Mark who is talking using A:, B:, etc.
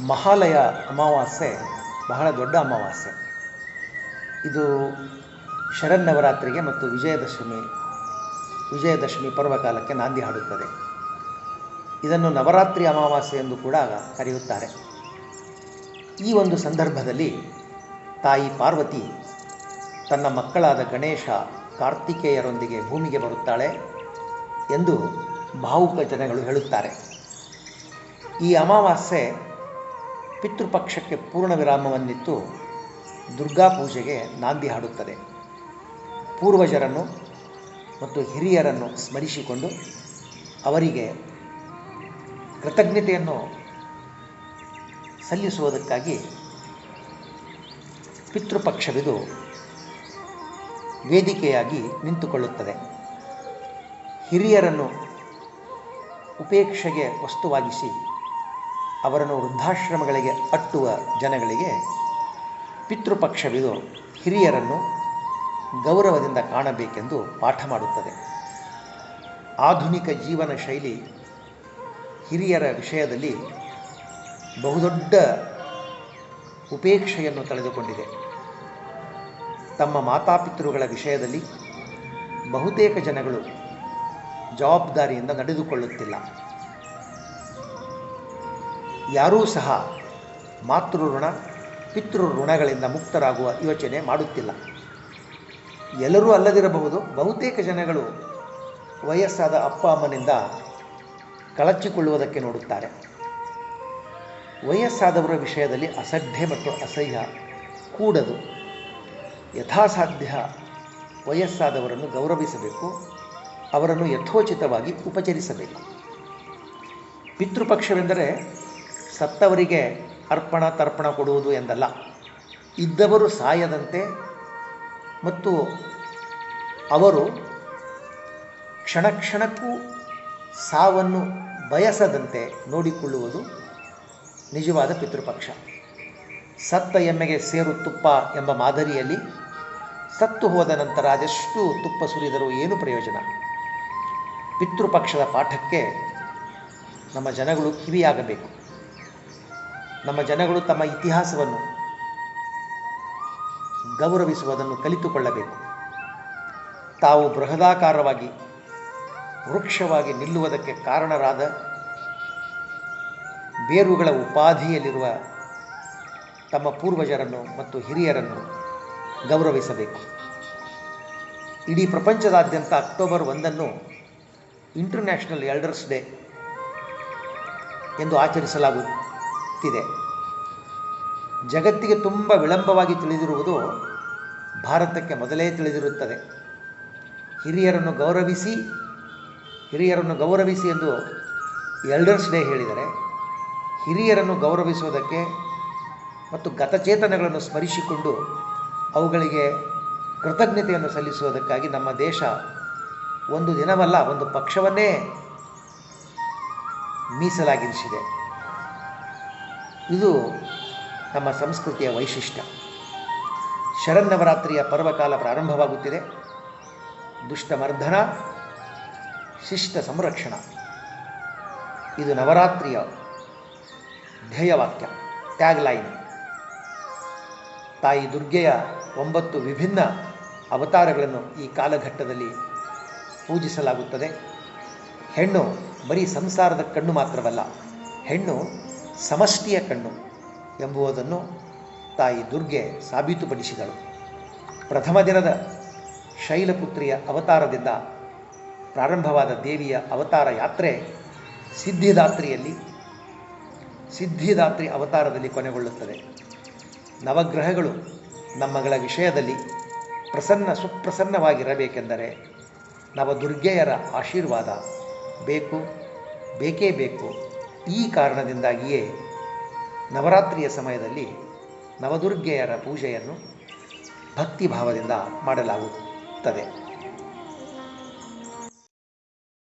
A: ಮಹಾಲಯ ಅಮಾವಾಸ್ಯೆ ಬಹಳ ದೊಡ್ಡ ಅಮಾವಾಸ್ಯೆ. ಇದು ಶರನ್ನವರಾತ್ರಿಗೆ ಮತ್ತು ವಿಜಯದಶಮಿ ವಿಜಯದಶಮಿ ಪರ್ವಕಾಲಕ್ಕೆ ನಾಂದಿ ಹಾಡುತ್ತದೆ. ಇದನ್ನು ನವರಾತ್ರಿ ಅಮಾವಾಸ್ಯೆ ಎಂದು ಕೂಡ ಕರೆಯುತ್ತಾರೆ. ಈ ಒಂದು ಸಂದರ್ಭದಲ್ಲಿ ತಾಯಿ ಪಾರ್ವತಿ ತನ್ನ ಮಕ್ಕಳಾದ ಗಣೇಶ ಕಾರ್ತಿಕೇಯರೊಂದಿಗೆ ಭೂಮಿಗೆ ಬರುತ್ತಾಳೆ ಎಂದು ಭಾವುಕ ಜನಗಳು ಹೇಳುತ್ತಾರೆ. ಈ ಅಮಾವಾಸ್ಯೆ ಪಿತೃಪಕ್ಷಕ್ಕೆ ಪೂರ್ಣ ವಿರಾಮವನ್ನಿತ್ತು ದುರ್ಗಾ ಪೂಜೆಗೆ ನಾಂದಿ ಹಾಡುತ್ತದೆ. ಪೂರ್ವಜರನ್ನು ಮತ್ತು ಹಿರಿಯರನ್ನು ಸ್ಮರಿಸಿಕೊಂಡು ಅವರಿಗೆ ಕೃತಜ್ಞತೆಯನ್ನು ಸಲ್ಲಿಸುವುದಕ್ಕಾಗಿ ಪಿತೃಪಕ್ಷವಿದು ವೇದಿಕೆಯಾಗಿ ನಿಂತುಕೊಳ್ಳುತ್ತದೆ. ಹಿರಿಯರನ್ನು ಉಪೇಕ್ಷೆಗೆ ವಸ್ತುವಾಗಿಸಿ ಅವರನ್ನು ವೃದ್ಧಾಶ್ರಮಗಳಿಗೆ ಅಟ್ಟುವ ಜನಗಳಿಗೆ ಪಿತೃಪಕ್ಷವಿದು ಹಿರಿಯರನ್ನು ಗೌರವದಿಂದ ಕಾಣಬೇಕೆಂದು ಪಾಠ ಮಾಡುತ್ತದೆ. ಆಧುನಿಕ ಜೀವನ ಶೈಲಿ ಹಿರಿಯರ ವಿಷಯದಲ್ಲಿ ಬಹುದೊಡ್ಡ ಉಪೇಕ್ಷೆಯನ್ನು ತಳೆದುಕೊಂಡಿದೆ. ತಮ್ಮ ಮಾತಾಪಿತೃಗಳ ವಿಷಯದಲ್ಲಿ ಬಹುತೇಕ ಜನಗಳು ಜವಾಬ್ದಾರಿಯಿಂದ ನಡೆದುಕೊಳ್ಳುತ್ತಿಲ್ಲ. ಯಾರೂ ಸಹ ಮಾತೃ ಋಣ ಪಿತೃ ಋಣಗಳಿಂದ ಮುಕ್ತರಾಗುವ ಯೋಚನೆ ಮಾಡುತ್ತಿಲ್ಲ. ಎಲ್ಲರೂ ಅಲ್ಲದಿರಬಹುದು. ಬಹುತೇಕ ಜನಗಳು ವಯಸ್ಸಾದ ಅಪ್ಪ ಅಮ್ಮನಿಂದ ಕಳಚಿಕೊಳ್ಳುವುದಕ್ಕೆ ನೋಡುತ್ತಾರೆ. ವಯಸ್ಸಾದವರ ವಿಷಯದಲ್ಲಿ ಅಸಡ್ಡೆ ಮತ್ತು ಅಸಹ್ಯ ಕೂಡದು. ಯಥಾಸಾಧ್ಯ ವಯಸ್ಸಾದವರನ್ನು ಗೌರವಿಸಬೇಕು. ಅವರನ್ನು ಯಥೋಚಿತವಾಗಿ ಉಪಚರಿಸಬೇಕು. ಪಿತೃಪಕ್ಷವೆಂದರೆ ಸತ್ತವರಿಗೆ ಅರ್ಪಣ ತರ್ಪಣ ಕೊಡುವುದು ಎಂದಲ್ಲ. ಇದ್ದವರು ಸಾಯದಂತೆ ಮತ್ತು ಅವರು ಕ್ಷಣ ಕ್ಷಣಕ್ಕೂ ಸಾವನ್ನು ಬಯಸದಂತೆ ನೋಡಿಕೊಳ್ಳುವುದು ನಿಜವಾದ ಪಿತೃಪಕ್ಷ. ಸತ್ತ ಎಮ್ಮೆಗೆ ಸೇರು ತುಪ್ಪ ಎಂಬ ಮಾದರಿಯಲ್ಲಿ ಸತ್ತು ಹೋದ ನಂತರ ಅದೆಷ್ಟು ತುಪ್ಪ ಸುರಿದರೂ ಏನು ಪ್ರಯೋಜನ. ಪಿತೃಪಕ್ಷದ ಪಾಠಕ್ಕೆ ನಮ್ಮ ಜನಗಳು ಕಿವಿಯಾಗಬೇಕು. ನಮ್ಮ ಜನಗಳು ತಮ್ಮ ಇತಿಹಾಸವನ್ನು ಗೌರವಿಸುವುದನ್ನು ಕಲಿತುಕೊಳ್ಳಬೇಕು. ತಾವು ಬೃಹದಾಕಾರವಾಗಿ, ವೃಕ್ಷವಾಗಿ ನಿಲ್ಲುವುದಕ್ಕೆ ಕಾರಣರಾದ ಬೇರುಗಳ ಉಪಾಧಿಯಲ್ಲಿರುವ ತಮ್ಮ ಪೂರ್ವಜರನ್ನು ಮತ್ತು ಹಿರಿಯರನ್ನು ಗೌರವಿಸಬೇಕು. ಇಡೀ ಪ್ರಪಂಚದಾದ್ಯಂತ ಅಕ್ಟೋಬರ್ ಒಂದನ್ನು ಇಂಟರ್ನ್ಯಾಷನಲ್ ಎಲ್ಡರ್ಸ್ ಡೇ ಎಂದು ಆಚರಿಸಲಾಗುತ್ತಿದೆ ಜಗತ್ತಿಗೆ ತುಂಬ ವಿಳಂಬವಾಗಿ ತಿಳಿದಿರುವುದು ಭಾರತಕ್ಕೆ ಮೊದಲೇ ತಿಳಿದಿರುತ್ತದೆ. ಹಿರಿಯರನ್ನು ಗೌರವಿಸಿ ಹಿರಿಯರನ್ನು ಗೌರವಿಸಿ ಎಂದು ಎಲ್ಡರ್ಸ್ ಡೇ ಹೇಳಿದರೆ, ಹಿರಿಯರನ್ನು ಗೌರವಿಸುವುದಕ್ಕೆ ಮತ್ತು ಗತಚೇತನಗಳನ್ನು ಸ್ಮರಿಸಿಕೊಂಡು ಅವುಗಳಿಗೆ ಕೃತಜ್ಞತೆಯನ್ನು ಸಲ್ಲಿಸುವುದಕ್ಕಾಗಿ ನಮ್ಮ ದೇಶ ಒಂದು ದಿನವಲ್ಲ, ಒಂದು ಪಕ್ಷವನ್ನೇ ಮೀಸಲಾಗಿರಿಸಿದೆ. ಇದು ನಮ್ಮ ಸಂಸ್ಕೃತಿಯ ವೈಶಿಷ್ಟ್ಯ. ಶರನ್ನವರಾತ್ರಿಯ ಪರ್ವಕಾಲ ಪ್ರಾರಂಭವಾಗುತ್ತಿದೆ. ದುಷ್ಟಮರ್ಧನ ಶಿಷ್ಟ ಸಂರಕ್ಷಣ. ಇದು ನವರಾತ್ರಿಯ ಧ್ಯೇಯವಾಕ್ಯ ಟ್ಯಾಗ್ಲೈನ್ ತಾಯಿ ದುರ್ಗೆಯ ಒಂಬತ್ತು ವಿಭಿನ್ನ ಅವತಾರಗಳನ್ನು ಈ ಕಾಲಘಟ್ಟದಲ್ಲಿ ಪೂಜಿಸಲಾಗುತ್ತದೆ. ಹೆಣ್ಣು ಬರೀ ಸಂಸಾರದ ಕಣ್ಣು ಮಾತ್ರವಲ್ಲ, ಹೆಣ್ಣು ಸಮಷ್ಟಿಯ ಕಣ್ಣು ಎಂಬುದನ್ನು ತಾಯಿ ದುರ್ಗೆ ಸಾಬೀತುಪಡಿಸಿದಳು. ಪ್ರಥಮ ದಿನದ ಶೈಲಪುತ್ರಿಯ ಅವತಾರದಿಂದ ಪ್ರಾರಂಭವಾದ ದೇವಿಯ ಅವತಾರ ಯಾತ್ರೆ ಸಿದ್ಧಿದಾತ್ರಿಯಲ್ಲಿ, ಸಿದ್ಧಿದಾತ್ರಿ ಅವತಾರದಲ್ಲಿ ಕೊನೆಗೊಳ್ಳುತ್ತದೆ. ನವಗ್ರಹಗಳು ನಮ್ಮಗಳ ವಿಷಯದಲ್ಲಿ ಪ್ರಸನ್ನ ಸುಪ್ರಸನ್ನವಾಗಿರಬೇಕೆಂದರೆ ನವದುರ್ಗೆಯರ ಆಶೀರ್ವಾದ ಬೇಕು, ಬೇಕೇ ಬೇಕು ಈ ಕಾರಣದಿಂದಾಗಿಯೇ ನವರಾತ್ರಿಯ ಸಮಯದಲ್ಲಿ ನವದುರ್ಗೆಯರ ಪೂಜೆಯನ್ನು ಭಕ್ತಿಭಾವದಿಂದ ಮಾಡಲಾಗುತ್ತದೆ.